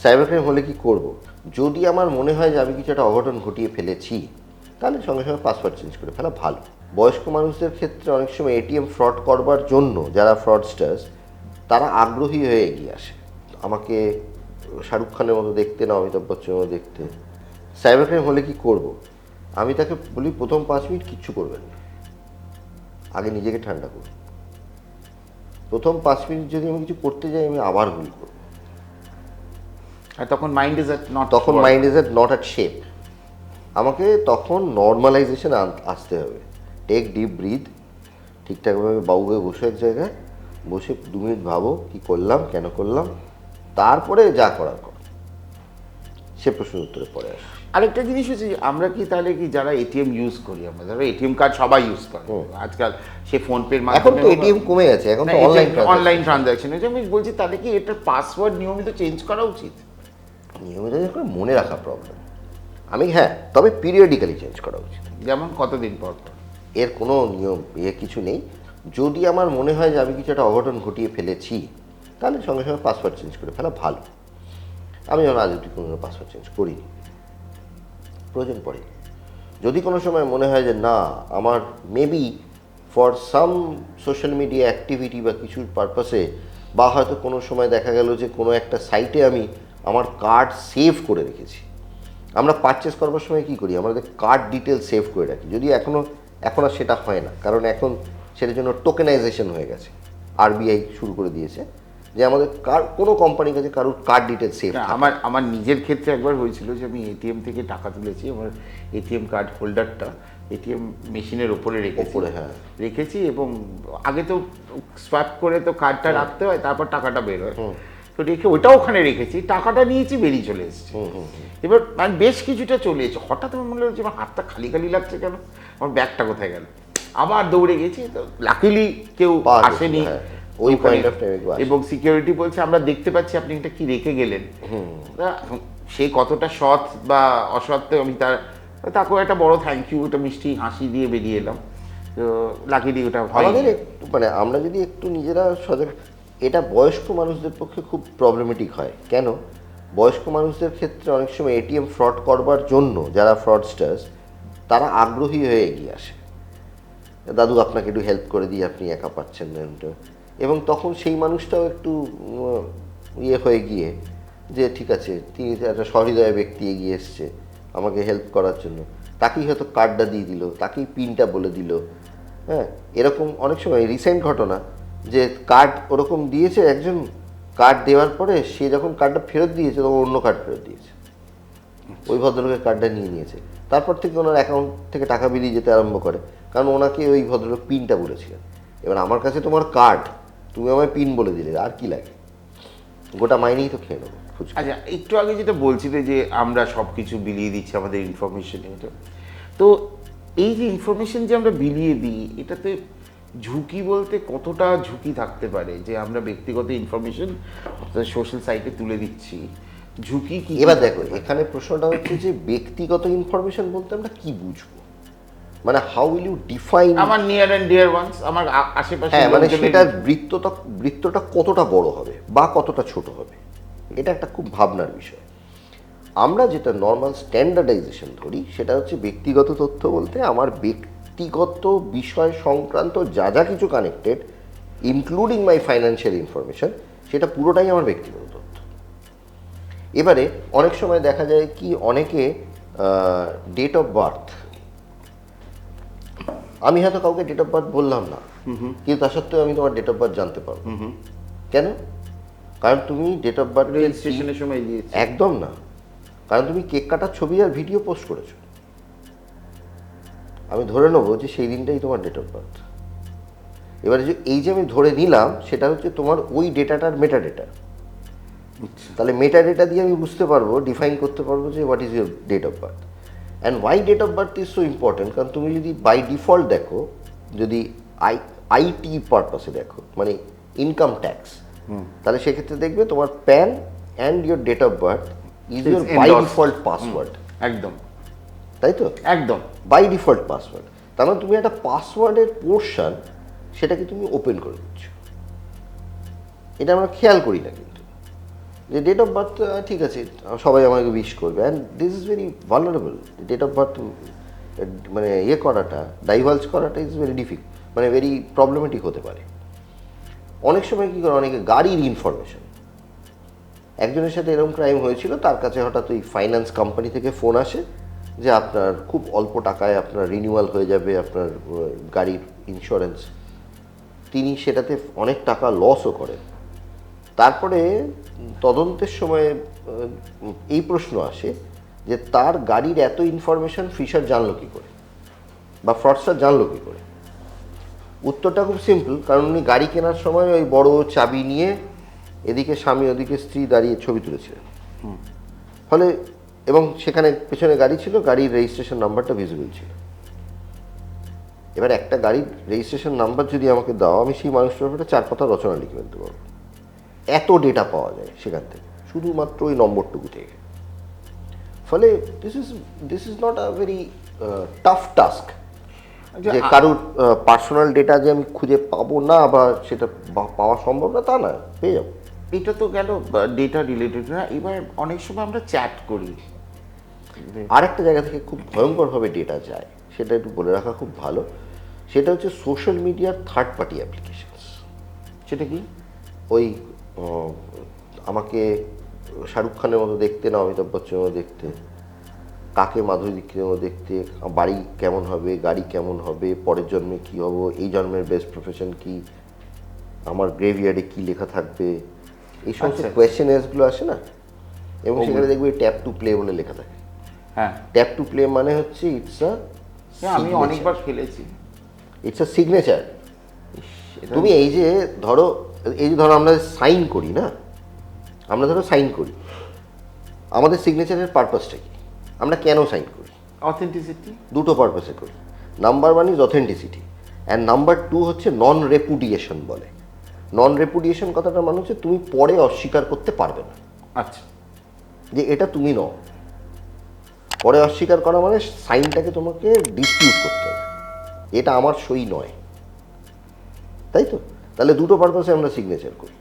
Cyber crime হলে কি করব? যদি আমার মনে হয় যে আমি কিছু একটা অঘটন ঘটিয়ে ফেলেছি, তাহলে সঙ্গে সঙ্গে পাসওয়ার্ড চেঞ্জ করে ফেলা ভালো। বয়স্ক মানুষদের ক্ষেত্রে অনেক সময় এটিএম ফ্রড করবার জন্য যারা ফ্রডস্টার্স তারা আগ্রহী হয়ে এগিয়ে আসে। আমাকে শাহরুখ খানের মতো দেখতে না, অমিতাভ বচ্চনের মতো দেখতে। সাইবার ক্রাইম হলে কি করব? আমি তাকে বলি, প্রথম পাঁচ মিনিট কিচ্ছু করবেন আগে নিজেকে ঠান্ডা করুন। প্রথম পাঁচ মিনিট যদি আমি কিছু করতে যাই, আমি আবার ভুল করব। আর তখন মাইন্ড ইজ এট নট তখন mind is at not at shape আমাকে তখন নর্মালাইজেশন আসতে হবে। টেক ডিপ ব্রিথ ঠিকঠাকভাবে বাবুকে বসে এক জায়গায় বসে দু মিনিট ভাবো কি করলাম কেন করলাম তারপরে যা করার কর। সে প্রশ্নের উত্তরে পরে আসে আরেকটা জিনিস হচ্ছে যে আমরা কি তাহলে কি যারা এটিএম ইউজ করি আমরা ধরো এটিএম কার্ড সবাই ইউজ করে। আজকাল সে ফোন পের এখন তো এটিএম কমে গেছে এখন তো অনলাইন অনলাইন ট্রানজাকশন হচ্ছে আমি বলছি তাহলে কি এটার পাসওয়ার্ড নিয়মিত চেঞ্জ করা উচিত? নিয়মিত করে মনে রাখা প্রবলেম আমি হ্যাঁ তবে পিরিয়ডিক্যালি চেঞ্জ করা উচিত। যেমন কতদিন পর এর কোনো নিয়ম এ কিছু নেই। যদি আমার মনে হয় যে আমি কিছু একটা অঘটন ঘটিয়ে ফেলেছি তাহলে সঙ্গে সঙ্গে পাসওয়ার্ড চেঞ্জ করে ফেলা ভালো। আমি যেন আজ অব্দি কোনো পাসওয়ার্ড চেঞ্জ করিনি। প্রয়োজন পড়ে। যদি কোনো সময় মনে হয় যে না আমার maybe for some social media activity বা কিছুর পারপাসে বা হয়তো কোনো সময় দেখা গেল যে কোনো একটা সাইটে আমি আমার কার্ড সেভ করে রেখেছি। আমরা পারচেস করবার সময় কি করি? আমাদের কার্ড ডিটেল সেভ করে রাখি। যদি এখনও এখন আর সেটা হয় না কারণ এখন সেটার জন্য টোকেনাইজেশন হয়ে গেছে। আরবিআই শুরু করে দিয়েছে যে আমাদের কার কোনো কোম্পানির কাছে কারোর কার্ড ডিটেল সেভ আমার আমার নিজের ক্ষেত্রে একবার হয়েছিল যে আমি এটিএম থেকে টাকা তুলেছি আমার এটিএম কার্ড হোল্ডারটা এটিএম মেশিনের ওপরে রেখেছি। হ্যাঁ। রেখেছি এবং আগে তো সোয়াপ করে তো কার্ডটা রাখতে হয় তারপর টাকাটা বের হয়। তো রেখে ওটাও ওখানে রেখেছি টাকাটা নিয়েছি বেরিয়ে চলে এসেছি। এবার আমি বেশ কিছুটা চলে এসেছি। হঠাৎ আমার মনে হচ্ছে আমার হাতটা খালি খালি লাগছে কেন? আমার ব্যাগটা কোথায় গেল? আবার দৌড়ে গেছি তো লাকিলি কেউ পাওয়া আসেনি। হ্যাঁ। ওই কেউ আসেনি। এবং সিকিউরিটি বলছে আমরা দেখতে পাচ্ছি আপনি এটা কি রেখে গেলেন? সে কতটা সৎ বা অসৎ আমি তার তাকেও একটা বড় থ্যাংক ইউ একটা মিষ্টি হাসি দিয়ে বেরিয়ে এলাম। তো লাকিলি ওটা হয় আমাদের মানে আমরা যদি একটু নিজেরা সজাগ এটা বয়স্ক মানুষদের পক্ষে খুব প্রবলেমেটিক হয়। কেন? বয়স্ক মানুষদের ক্ষেত্রে অনেক সময় এটিএম ফ্রড করবার জন্য যারা ফ্রডস্টার্স তারা আগ্রহী হয়ে এগিয়ে আসে। দাদু, আপনাকে একটু হেল্প করে দিই, আপনি একা পাচ্ছেন না। এবং তখন সেই মানুষটাও একটু ইয়ে হয়ে গিয়ে যে, ঠিক আছে, তিনি একটা সহৃদয় ব্যক্তি এগিয়ে এসছে, আমাকে হেল্প করার জন্য। তাকেই হয়তো কার্ডটা দিয়ে দিল, তাকেই পিনটা বলে দিল। হ্যাঁ এরকম অনেক সময় রিসেন্ট ঘটনা যে কার্ড ওরকম দিয়েছে একজন কার্ড দেওয়ার পরে সে যখন কার্ডটা ফেরত দিয়েছে তখন অন্য কার্ড ফেরত দিয়েছে। ওই ভদ্রলোকের কার্ডটা নিয়ে নিয়েছে। তারপর থেকে ওনার অ্যাকাউন্ট থেকে টাকা বেরিয়ে যেতে আরম্ভ করে। কারণ ওনাকে ওই ভদ্রলোক পিনটা বলেছিলেন। এবার আমার কাছে তোমার কার্ড তুমি আমায় পিন বলে দিলে আর কি লাগে? গোটা মাইনেই তো খেয়ে নেব আচ্ছা একটু আগে যেটা বলছিলে যে আমরা সব কিছু বিলিয়ে দিচ্ছি আমাদের ইনফরমেশন এটা তো এই যে ইনফরমেশন যে আমরা বিলিয়ে দিই এটাতে ঝুঁকি বলতে কতটা ঝুঁকি থাকতে পারে? যে আমরা ব্যক্তিগত ইনফরমেশন সোশ্যাল সাইটে তুলে দিচ্ছি। ঝুঁকি কি? এবার দেখো এখানে প্রশ্নটা হচ্ছে যে ব্যক্তিগত ইনফরমেশন বলতে আমরা কি বুঝব? মানে হাউ উইল ইউ ডিফাইন আমার নিয়ার অ্যান্ড ডিয়ার ওয়ান্স আমার আশেপাশে হ্যাঁ মানে সেটার বৃত্তটা বৃত্তটা কতটা বড় হবে বা কতটা ছোট হবে? এটা একটা খুব ভাবনার বিষয়। আমরা যেটা নর্মাল স্ট্যান্ডার্ডাইজেশন ধরি সেটা হচ্ছে ব্যক্তিগত তথ্য বলতে আমার ব্যক্তিগত বিষয় সংক্রান্ত যা যা কিছু connected including my financial information সেটা পুরোটাই আমার ব্যক্তিগত তথ্য। এবারে অনেক সময় দেখা যায় কি অনেকে ডেট অফ বার্থ আমি হয়তো কাউকে ডেট অফ বার্থ বললাম না কিন্তু তা সত্ত্বেও আমি তোমার ডেট অফ বার্থ জানতে পারব। কেন? কারণ তুমি ডেট অফ বার্থ রেজিস্ট্রেশনের সময় একদম না। কারণ তুমি কেক কাটার ছবি আর ভিডিও পোস্ট করেছ। আমি ধরে নেব যে সেই দিনটাই তোমার ডেট অফ বার্থ এবারে যে এই যে আমি ধরে নিলাম সেটা হচ্ছে তোমার ওই ডেটাটার মেটা ডেটা তাহলে মেটা ডেটা দিয়ে আমি বুঝতে পারব ডিফাইন করতে পারব যে what is your date of birth and why date of birth is so important কারণ তুমি যদি বাই ডিফল্ট দেখো যদি আই আইটি পারপাসে দেখো মানে ইনকাম ট্যাক্স তাহলে সেক্ষেত্রে দেখবে তোমার PAN and your date of birth is your by. Default password একদম। তাই তো? একদম। বাই ডিফল্ট পাসওয়ার্ড তার মানে তুমি একটা পাসওয়ার্ডের পোর্শন সেটাকে তুমি ওপেন করে দিচ্ছ। এটা আমরা খেয়াল করি না কিন্তু। যে ডেট অফ বার্থ ঠিক আছে সবাই আমাকে উইশ করবে। And this is very vulnerable date of birth মানে ইয়ে করাটা ডাইভালজ করাটা ইজ ভেরি ডিফিক মানে ভেরি প্রবলেমেটিক হতে পারে। অনেক সময় কী করে অনেকে গাড়ির ইনফরমেশন একজনের সাথে এরকম ক্রাইম হয়েছিল তার কাছে হঠাৎ ওই ফাইন্যান্স কোম্পানি থেকে ফোন আসে যে আপনার খুব অল্প টাকায় আপনার রিনিউয়াল হয়ে যাবে আপনার গাড়ির ইন্স্যুরেন্স তিনি সেটাতে অনেক টাকা লসও করেন। তারপরে তদন্তের সময় এই প্রশ্ন আসে যে তার গাড়ির এত ইনফরমেশন ফিশার জানলো কী করে? বা ফ্রডস্টার জানলো কী করে? উত্তরটা খুব সিম্পল কারণ উনি গাড়ি কেনার সময় ওই বড় চাবি নিয়ে এদিকে স্বামী ওদিকে স্ত্রী দাঁড়িয়ে ছবি তুলেছিলেন। ফলে এবং সেখানে পেছনে গাড়ি ছিল গাড়ির রেজিস্ট্রেশন নাম্বারটা ভিজিবল ছিল। এবার একটা গাড়ির রেজিস্ট্রেশন নাম্বার যদি আমাকে দাও আমি সেই মানুষটার ব্যাপারে চার কথা রচনা লিখে ফেলতে পারব। এত ডেটা পাওয়া যায় সেখান থেকে শুধুমাত্র ওই নম্বরটুকু থেকে। ফলে this is this is not a very tough task যে কারোর পার্সোনাল ডেটা যে আমি খুঁজে পাবো না বা সেটা পাওয়া সম্ভব না তা না পেয়ে যাব। এটা তো গেল ডেটা রিলেটেড না। এবার অনেক সময় আমরা চ্যাট করি। আরেকটা জায়গা থেকে খুব ভয়ঙ্করভাবে ডেটা যায় সেটা একটু বলে রাখা খুব ভালো। সেটা হচ্ছে সোশ্যাল মিডিয়ার থার্ড পার্টি অ্যাপ্লিকেশনস সেটা কি? ওই আমাকে শাহরুখ খানের মতো দেখতে না অমিতাভ বচ্চনের মতো দেখতে? কাকে মাধুরী দীক্ষিতের মতো দেখতে? বাড়ি কেমন হবে? গাড়ি কেমন হবে? পরের জন্মে কি হব? এই জন্মের বেস্ট প্রফেশন কি? আমার গ্রেভিয়ার্ডে কি লেখা থাকবে? এই সমস্ত আচ্ছা। কোয়েশ্চেনার্সগুলো আসে না? এবং সেখানে দেখবে ট্যাপ টু প্লে বলে লেখা থাকে। হ্যাঁ। ট্যাপ টু প্লে মানে হচ্ছে ইটস আ আমি অনেকবার খেলেছি। ইটস আ সিগনেচার তুমি এই যে ধরো এই যে ধরো আমরা সাইন করি না? আমরা ধরো সাইন করি। আমাদের সিগনেচারের পারপাসটা কি? আমরা কেন সাইন করি? অথেন্টিসিটি দুটো পারপাসে করি। Number one is authenticity and number two হচ্ছে নন রেপুডিয়েশন বলে। নন রেপুডিয়েশন কথাটা মানে হচ্ছে তুমি পরে অস্বীকার করতে পারবে না। আচ্ছা। যে এটা তুমি নও। পরে অস্বীকার করা মানে সাইনটাকে তোমাকে ডিসপিউট করতে হবে। এটা আমার সই নয়। তাই তো? তাহলে দুটো পারপাসে আমরা সিগনেচার করি।